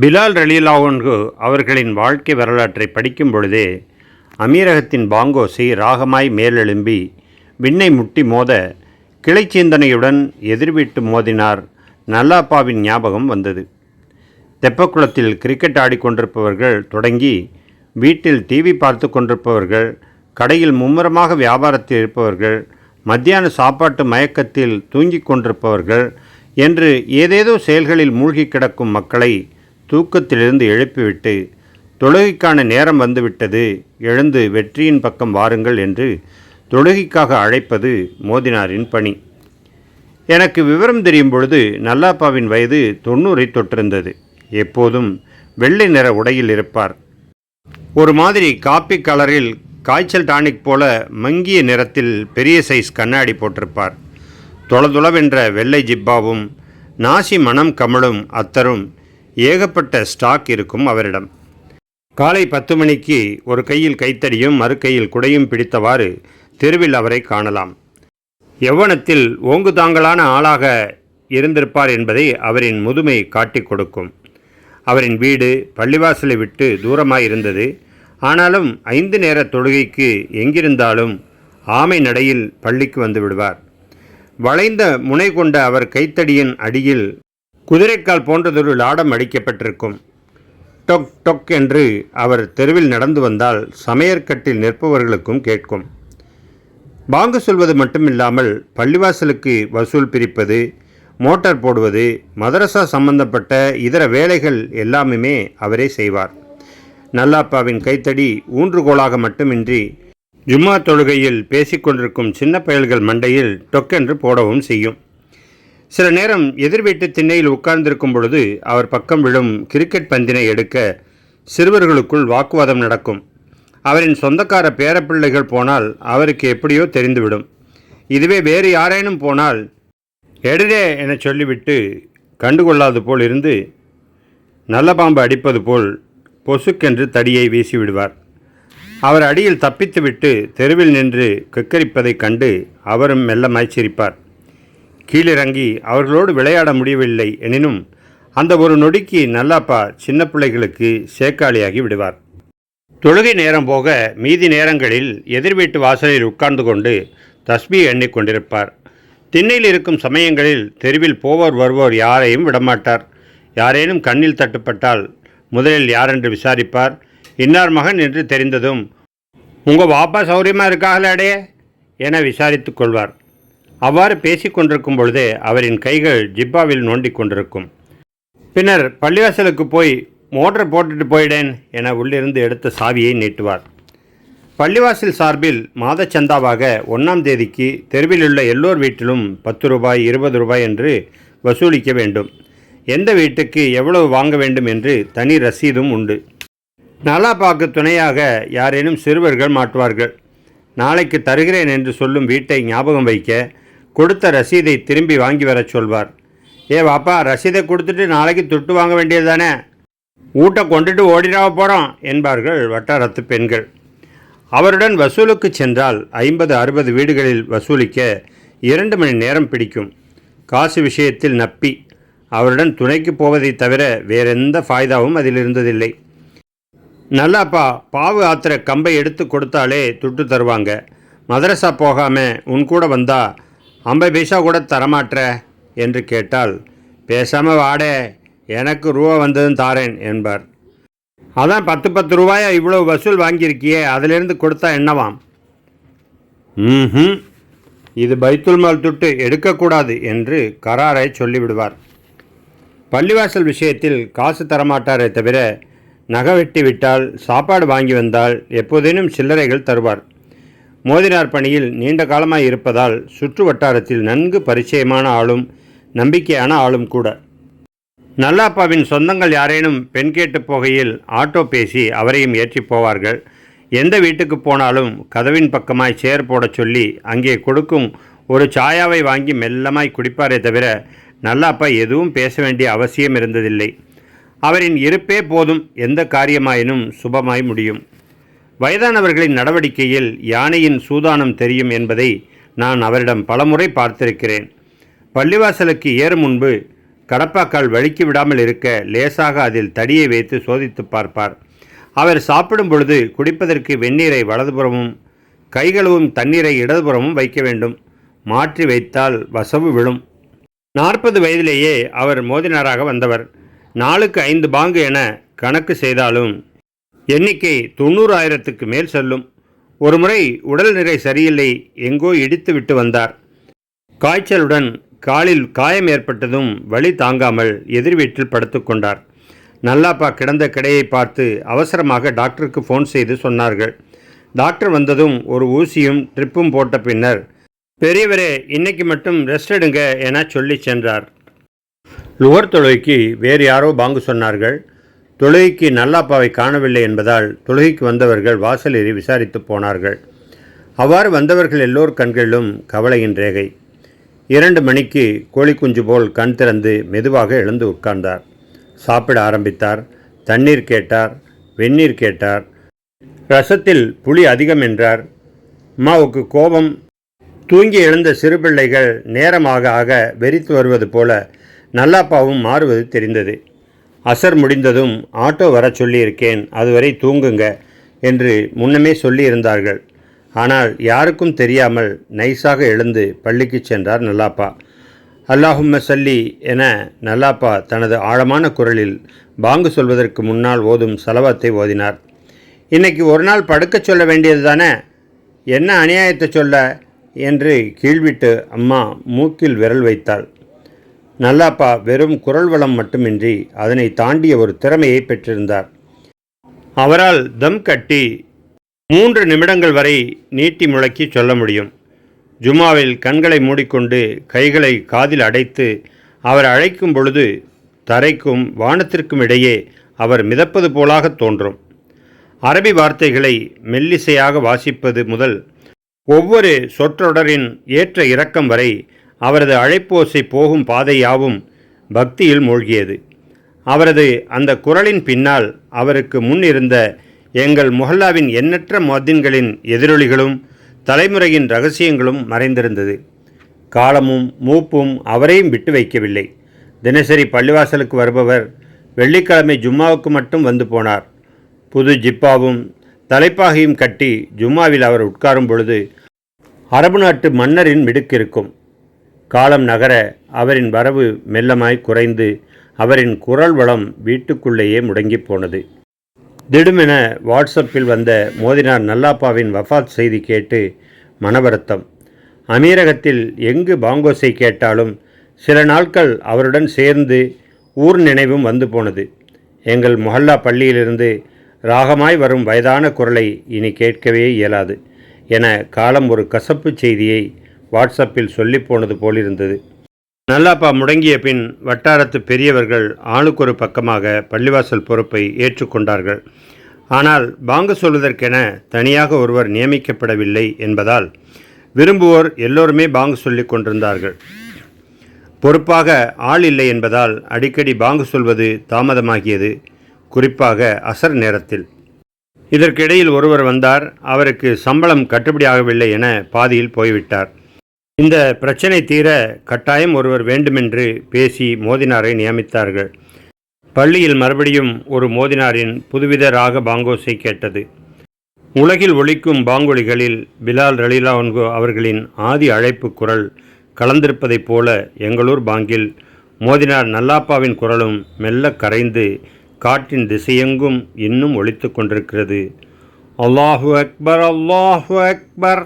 பிலால் ரலீலாவுன்கு அவர்களின் வாழ்க்கை வரலாற்றை படிக்கும் பொழுதே அமீரகத்தின் பாங்கோசி ராகமாய் மேலெழும்பி விண்ணை முட்டி மோத கிளை சிந்தனையுடன் எதிர்விட்டு மோதினார் நல்லாப்பாவின் ஞாபகம் வந்தது. தெப்பக்குளத்தில் கிரிக்கெட் ஆடிக்கொண்டிருப்பவர்கள் தொடங்கி வீட்டில் டிவி பார்த்து கொண்டிருப்பவர்கள் கடையில் மும்முரமாக வியாபாரத்தில் இருப்பவர்கள் மத்தியான சாப்பாட்டு மயக்கத்தில் தூங்கிக் கொண்டிருப்பவர்கள் என்று ஏதேதோ செயல்களில் மூழ்கி கிடக்கும் மக்களை தூக்கத்திலிருந்து எழுப்பிவிட்டு தொழுகைக்கான நேரம் வந்துவிட்டது எழுந்து வெற்றியின் பக்கம் வாருங்கள் என்று தொழுகைக்காக அழைப்பது மோதினாரின் பணி. எனக்கு விவரம் தெரியும் பொழுது நல்லாப்பாவின் வயது தொண்ணூறை தொற்றிருந்தது. எப்போதும் வெள்ளை நிற உடையில் இருப்பார். ஒரு மாதிரி காப்பி கலரில் காய்ச்சல் டானிக் போல மங்கிய நிறத்தில் பெரிய சைஸ் கண்ணாடி போட்டிருப்பார். தொளதுளவென்ற வெள்ளை ஜிப்பாவும் நாசி மனம் கமலும் அத்தரும் ஏகப்பட்ட ஸ்டாக் இருக்கும் அவரிடம். காலை பத்து மணிக்கு ஒரு கையில் கைத்தடியும் மறுகையில் குடையும் பிடித்தவாறு தெருவில் அவரை காணலாம். யௌவனத்தில் ஓங்குதாங்கலான ஆளாக இருந்திருப்பார் என்பதை அவரின் முதுமை காட்டிக் கொடுக்கும். அவரின் வீடு பள்ளிவாசலை விட்டு தூரமாக இருந்தது. ஆனாலும் ஐந்து நேர தொழுகைக்கு எங்கிருந்தாலும் ஆமை நடையில் பள்ளிக்கு வந்து விடுவார். வளைந்த முனை கொண்ட அவர் கைத்தடியின் அடியில் குதிரைக்கால் போன்றதொரு லாடம் அடிக்கப்பட்டிருக்கும். டொக் டொக் என்று அவர் தெருவில் நடந்து வந்தால் சமையற்கட்டில் நிற்பவர்களுக்கும் கேட்கும். பாங்கு சொல்வது மட்டுமில்லாமல் பள்ளிவாசலுக்கு வசூல் பிரிப்பது மோட்டார் போடுவது மதரசா சம்பந்தப்பட்ட இதர வேலைகள் எல்லாமுமே அவரே செய்வார். நல்லாப்பாவின் கைத்தடி ஊன்றுகோலாக மட்டுமின்றி ஜும்மா தொழுகையில் பேசிக்கொண்டிருக்கும் சின்ன பயல்கள் மண்டையில் டொக்கென்று போடவும் செய்யும். சில நேரம் எதிர் வீட்டு திண்ணையில் உட்கார்ந்திருக்கும் பொழுது அவர் பக்கம் விழும் கிரிக்கெட் பந்தினை எடுக்க சிறுவர்களுக்குள் வாக்குவாதம் நடக்கும். அவரின் சொந்தக்கார பேரப்பிள்ளைகள் போனால் அவருக்கு எப்படியோ தெரிந்துவிடும். இதுவே வேறு யாரேனும் போனால் எடுடே என சொல்லிவிட்டு கண்டுகொள்ளாது போல் இருந்து நல்ல பாம்பு அடிப்பது போல் பொசுக்கென்று தடியை வீசிவிடுவார். அவர் அடியில் தப்பித்துவிட்டு தெருவில் நின்று கக்கரிப்பதைக் கண்டு அவரும் மெல்ல மாய்ச்சிரிப்பார் கீழிறங்கி அவர்களோடு விளையாட முடியவில்லை எனினும் அந்த ஒரு நொடிக்கு நல்லாப்பா சின்ன பிள்ளைகளுக்கு சேக்காளியாகி விடுவார். தொழுகை நேரம் போக மீதி நேரங்களில் எதிர் வீட்டு வாசலில் உட்கார்ந்து கொண்டு தஸ்பி எண்ணிக்கொண்டிருப்பார் திண்ணையில் இருக்கும் சமயங்களில் தெருவில் போவோர் வருவோர் யாரையும் விடமாட்டார். யாரேனும் கண்ணில் தட்டுப்பட்டால் முதலில் யாரென்று விசாரிப்பார். இன்னார் மகன் என்று தெரிந்ததும் உங்கள் வாப்பா சௌரியமாக இருக்காகலாடே என விசாரித்து கொள்வார். அவ்வாறு பேசிக்கொண்டிருக்கும் பொழுதே அவரின் கைகள் ஜிப்பாவில் நோண்டிக் கொண்டிருக்கும் பின்னர் பள்ளிவாசலுக்கு போய் மோட்டர் போட்டுட்டு போயிடேன் என உள்ளிருந்து எடுத்த சாவியை நீட்டுவார். பள்ளிவாசல் சார்பில் மாதச்சந்தாவாக ஒன்றாம் தேதிக்கு தெருவிலுள்ள எல்லோர் வீட்டிலும் பத்து ரூபாய் இருபது ரூபாய் என்று வசூலிக்க வேண்டும். எந்த வீட்டுக்கு எவ்வளவு வாங்க வேண்டும் என்று தனி ரசீதும் உண்டு. நலாப்பாக்கு துணையாக யாரேனும் சிறுவர்கள் மாட்டுவார்கள். நாளைக்கு தருகிறேன் என்று சொல்லும் வீட்டை ஞாபகம் வைக்க கொடுத்த ரசீதை திரும்பி வாங்கி வரச் சொல்வார். ஏ வாப்பா ரசீதை கொடுத்துட்டு நாளைக்கு துட்டு வாங்க வேண்டியது தானே? ஊட்ட கொண்டுட்டு ஓடிடாவ போகிறோம் என்பார்கள் வட்டாரத்து பெண்கள். அவருடன் வசூலுக்கு சென்றால் ஐம்பது அறுபது வீடுகளில் வசூலிக்க இரண்டு மணி நேரம் பிடிக்கும். காசு விஷயத்தில் நப்பி அவருடன் துணைக்கு போவதைத் தவிர வேறெந்த ஃபாய்தாவும் அதில் இருந்ததில்லை. நல்லாப்பா பாவு ஆத்திர கம்பை எடுத்து கொடுத்தாலே துட்டு தருவாங்க. மதரசா போகாமல் உன் கூட வந்தால் ஐம்பது பைசா கூட தரமாட்ற? என்று கேட்டால் பேசாமல் வாடே எனக்கு ரூபா வந்ததும் தாரேன் என்பார். அதான் பத்து பத்து ரூபாயா இவ்வளோ வசூல் வாங்கியிருக்கியே அதிலிருந்து கொடுத்தா என்னவாம்? ம் இது பைத்துல் மால் துட்டு எடுக்கக்கூடாது என்று கராரை சொல்லிவிடுவார். பள்ளிவாசல் விஷயத்தில் காசு தரமாட்டாரே தவிர நகை வெட்டி விட்டால் சாப்பாடு வாங்கி வந்தால் எப்போதேனும் சில்லறைகள் தருவார். மோதினார் பணியில் நீண்ட காலமாய் இருப்பதால் சுற்று வட்டாரத்தில் நன்கு பரிச்சயமான ஆளும் நம்பிக்கையான ஆளும் கூட. நல்லாப்பாவின் சொந்தங்கள் யாரேனும் பெண் கேட்டு போகையில் ஆட்டோ பேசி அவரையும் ஏற்றி போவார்கள். எந்த வீட்டுக்கு போனாலும் கதவின் பக்கமாய் சேர் போடச் சொல்லி அங்கே கொடுக்கும் ஒரு சாயாவை வாங்கி மெல்லமாய் குடிப்பாரே தவிர நல்லாப்பா எதுவும் பேச வேண்டிய அவசியம் இருந்ததில்லை. அவரின் இருப்பே போதும் எந்த காரியமாயினும் சுபமாய் முடியும். வயதானவர்களின் நடவடிக்கையில் யானையின் சூதானம் தெரியும் என்பதை நான் அவரிடம் பலமுறை பார்த்திருக்கிறேன். பள்ளிவாசலுக்கு ஏறும் முன்பு கடப்பாக்கால் வழுக்கி விடாமல் இருக்க லேசாக அதில் தடியை வைத்து சோதித்து பார்ப்பார். அவர் சாப்பிடும் பொழுது குடிப்பதற்கு வெந்நீரை வலதுபுறமும் கைகளும் தண்ணீரை இடதுபுறமும் வைக்க வேண்டும். மாற்றி வைத்தால் வசவு விழும். நாற்பது வயதிலேயே அவர் மோதினாராக வந்தவர். நாளுக்கு ஐந்து பாங்கு என கணக்கு செய்தாலும் எண்ணிக்கை தொண்ணூறாயிரத்துக்கு மேல் செல்லும். ஒருமுறை உடல்நிலை சரியில்லை எங்கோ இடித்து விட்டு வந்தார். காய்ச்சலுடன் காலில் காயம் ஏற்பட்டதும் வலி தாங்காமல் எதிர் வீட்டில் படுத்துக்கொண்டார் நல்லாப்பா கிடந்த கடையை பார்த்து அவசரமாக டாக்டருக்கு ஃபோன் செய்து சொன்னார்கள். டாக்டர் வந்ததும் ஒரு ஊசியும் ட்ரிப்பும் போட்ட பின்னர் பெரியவரே இன்னைக்கு மட்டும் ரெஸ்ட் எடுங்க என சொல்லி சென்றார். லுவர் தொழுகைக்கு வேறு யாரோ பாங்கு சொன்னார்கள். தொழுகைக்கு நல்லாப்பாவை காணவில்லை என்பதால் தொழுகைக்கு வந்தவர்கள் வாசலேறி விசாரித்து போனார்கள். அவ்வாறு வந்தவர்கள் எல்லோர் கண்களிலும் கவலையின் ரேகை. இரண்டு மணிக்கு கோழிக்குஞ்சு போல் கண் திறந்து மெதுவாக எழுந்து உட்கார்ந்தார். சாப்பிட ஆரம்பித்தார். தண்ணீர் கேட்டார். வெந்நீர் கேட்டார். ரசத்தில் புளி அதிகம் என்றார். அம்மாவுக்கு கோபம். தூங்கி எழுந்த சிறுபிள்ளைகள் நேரமாக ஆக வெறித்து வருவது போல நல்லாப்பாவும் மாறுவது தெரிந்தது. அசர் முடிந்ததும் ஆட்டோ வரச் சொல்லியிருக்கேன் அதுவரை தூங்குங்க என்று முன்னமே சொல்லியிருந்தார்கள். ஆனால் யாருக்கும் தெரியாமல் நைஸாக எழுந்து பள்ளிக்கு சென்றார் நல்லாப்பா. அல்லாஹும்ம சல்லி என நல்லாப்பா தனது ஆழமான குரலில் பாங்கு சொல்வதற்கு முன்னால் ஓதும் சலவாத்தை ஓதினார். இன்னைக்கு ஒரு நாள் படுக்கச் சொல்ல வேண்டியது தானே? என்ன அநியாயத்தை சொல்ல? என்று கீழ்விட்டு அம்மா மூக்கில் விரல் வைத்தாள். நல்லாப்பா வெறும் குரல் வளம் மட்டுமின்றி அதனை தாண்டிய ஒரு திறமையை பெற்றிருந்தார். அவரால் தம் கட்டி மூன்று நிமிடங்கள் வரை நீட்டி முழக்கி சொல்ல முடியும். ஜுமாவில் கண்களை மூடிக்கொண்டு கைகளை காதில் அடைத்து அவர் அழைக்கும் பொழுது தரைக்கும் வானத்திற்கும் இடையே அவர் மிதப்பது போலாக தோன்றும். அரபி வார்த்தைகளை மெல்லிசையாக வாசிப்பது முதல் ஒவ்வொரு சொற்றொடரின் ஏற்ற இறக்கம் வரை அவரது அழைப்போசை போகும் பாதையாவும் பக்தியில் மூழ்கியது. அவரது அந்த குரலின் பின்னால் அவருக்கு முன் இருந்த எங்கள் முஹல்லாவின் எண்ணற்ற மதின்களின் எதிரொலிகளும் தலைமுறையின் ரகசியங்களும் மறைந்திருந்தது. காலமும் மூப்பும் அவரையும் விட்டு வைக்கவில்லை. தினசரி பள்ளிவாசலுக்கு வருபவர் வெள்ளிக்கிழமை ஜும்மாவுக்கு மட்டும் வந்து போனார். புது ஜிப்பாவும் தலைப்பாகையும் கட்டி ஜும்மாவில் அவர் உட்காரும் பொழுது அரபு நாட்டு மன்னரின் மிடுக்கிருக்கும் காலம் நகர அவரின் வரவு மெல்லமாய் குறைந்து அவரின் குரல் வளம் வீட்டுக்குள்ளேயே முடங்கி போனது. திடுமென வாட்ஸ்அப்பில் வந்த மோதினார் நல்லாப்பாவின் வஃபாத் செய்தி கேட்டு மனவருத்தம். அமீரகத்தில் எங்கு பாங்கோஸை கேட்டாலும் சில நாட்கள் அவருடன் சேர்ந்து ஊர் நினைவும் வந்து போனது. எங்கள் மொஹல்லா பள்ளியிலிருந்து ராகமாய் வரும் வயதான குரலை இனி கேட்கவே இயலாது. என காலம் ஒரு கசப்பு செய்தியை வாட்ஸ்அப்பில் சொல்லிப் போனது போலிருந்தது. நல்லாப்பா முடங்கிய பின் வட்டாரத்து பெரியவர்கள் ஆளுக்கொரு பக்கமாக பள்ளிவாசல் பொறுப்பை ஏற்றுக்கொண்டார்கள் ஆனால் பாங்கு சொல்வதற்கென தனியாக ஒருவர் நியமிக்கப்படவில்லை என்பதால் விரும்புவோர் எல்லோருமே பாங்கு சொல்லிக் கொண்டிருந்தார்கள். பொறுப்பாக ஆள் இல்லை என்பதால் அடிக்கடி பாங்கு சொல்வது தாமதமாகியது குறிப்பாக அசர் நேரத்தில். இதற்கிடையில் ஒருவர் வந்தார் அவருக்கு சம்பளம் கட்டுப்படியாகவில்லை என பாதியில் போய்விட்டார். இந்த பிரச்சனை தீர கட்டாயம் ஒருவர் வேண்டுமென்று பேசி மோதினாரை நியமித்தார்கள். பள்ளியில் மறுபடியும் ஒரு மோதினாரின் புதுவித ராக பாங்கோசை கேட்டது. உலகில் ஒழிக்கும் பாங்கொலிகளில் பிலால் ரலீலாவன்கோ அவர்களின் ஆதி அழைப்பு குரல் கலந்திருப்பதைப் போல எங்களூர் பாங்கில் மோதினார் நல்லாப்பாவின் குரலும் மெல்ல கரைந்து காட்டின் திசையெங்கும் இன்னும் ஒழித்து கொண்டிருக்கிறது. அல்லாஹு அக்பர் அல்லாஹு அக்பர்.